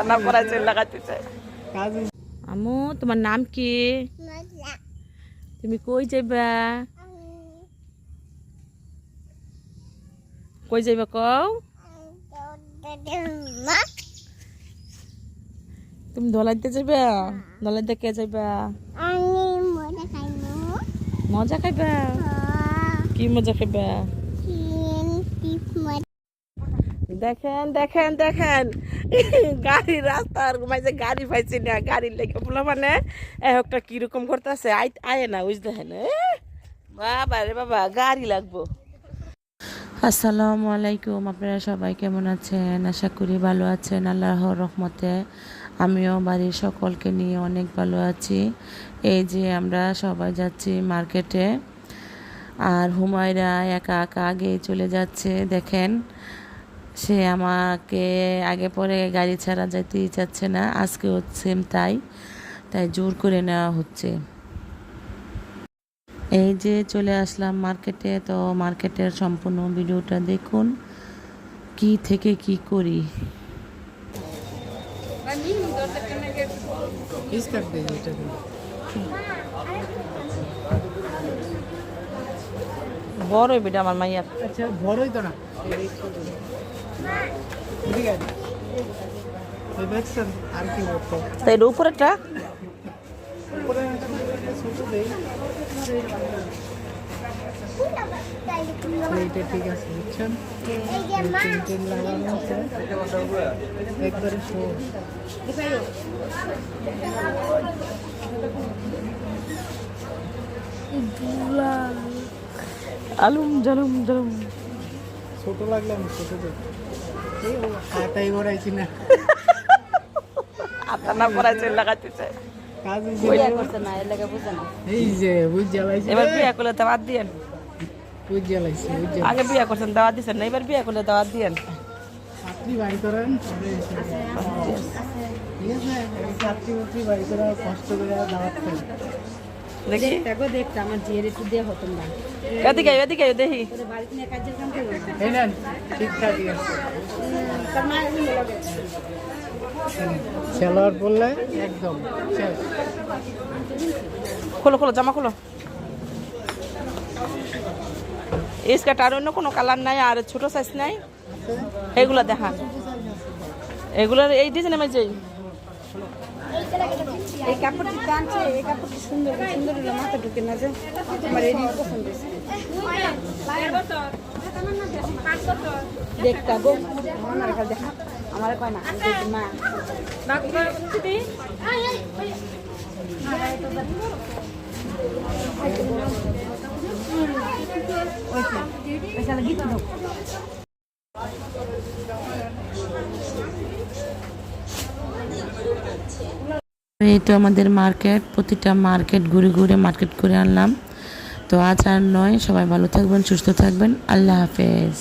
হাতা না চুল লাগাইতেছে কাজ আমু তোমার নাম কি? তুমি কই যাইবা? কই যাইবা কও? তুমি দলাইতে যাইবা? দলাইতে কে যাইবা? মজা খাইবা? কি মজা খাইবা? দেখেন দেখেন দেখেন। গাড়ি রাস্তার মাঝে গাড়ি পাইছি না গাড়ির লেগে বলো মানে একটা কীরকম করতেছে? আই আয় না বুঝ দেখেন এ, বাবা রে বাবা গাড়ি লাগবো। আসসালামু আলাইকুম আপনারা সবাই কেমন আছেন? আশা করি ভালো আছেন আল্লাহর রহমতে। আমিও বাড়ির সকলকে নিয়ে অনেক ভালো আছি। এই যে আমরা সবাই যাচ্ছি মার্কেটে আর হুমায়রা একা একা আগে চলে যাচ্ছে দেখেন। সে আমাকে আগে পরে গাড়ি ছাড়া যেতেই চাচ্ছে না আজকেও সেম তাই তাই জোর করে নেওয়া হচ্ছে। এই যে চলে আসলাম মার্কেটে তো মার্কেটের সম্পূর্ণ ভিডিওটা দেখুন কি থেকে কি করি। বড় বেটা আমার মাইয়া আচ্ছা বড়ই তো না। ঠিক আছে। আর কি বলতো তাই এর উপরেটা উপরে ছোট এইটা ঠিক আছে বুঝছেন? তিন তিন লাগানো আছে। একবারে শো আলুম জালুম জালুম। ছোট লাগলে আমি ছোট হাতাই গড়াইছি না হাতা না পরাই চুল লাগাইতেছে। কাজ এই যে বুঝ জ্বালাইছি এবার বিয়া করলে দাওয়াত দিয়েন। আগে বিয়া করছেন দাওয়াত দিচ্ছেন না এবার বিয়া করলে দাওয়াত দিয়েন। বাড়ি করেন। ঠিক আছে ছাত্রী বাড়ি করে কষ্ট করে দাওয়াত দেখি। দেখো দেখতে আমার জিয়ের একটু দিয়ে হতাম না এদিকে এদিকে দেখি। বাড়িতে নিয়ে কাজের কাম করব এই নেন ঠিকঠাকই আছে। তোর মা লাগে সেলোয়ার পরলে একদম শেষ। খোলো খোলো জামা খোলো। স্কার্ট আর অন্য কোনো কালার নাই আর ছোট সাইজ নাই। এইগুলো দেখা। এগুলোর এই ডিজাইন আমি যাই এই কাপড়টি টানছে, এই কাপড়টি সুন্দর সুন্দর হলো, মাথা ঢুকে না যে আমার এই পছন্দ দেখতা গো, আমার মা। এই তো আমাদের মার্কেট, প্রতিটা মার্কেট ঘুরে ঘুরে মার্কেট করে আনলাম। তো আজ আর নয়, সবাই ভালো থাকবেন, সুস্থ থাকবেন, আল্লাহ হাফেজ।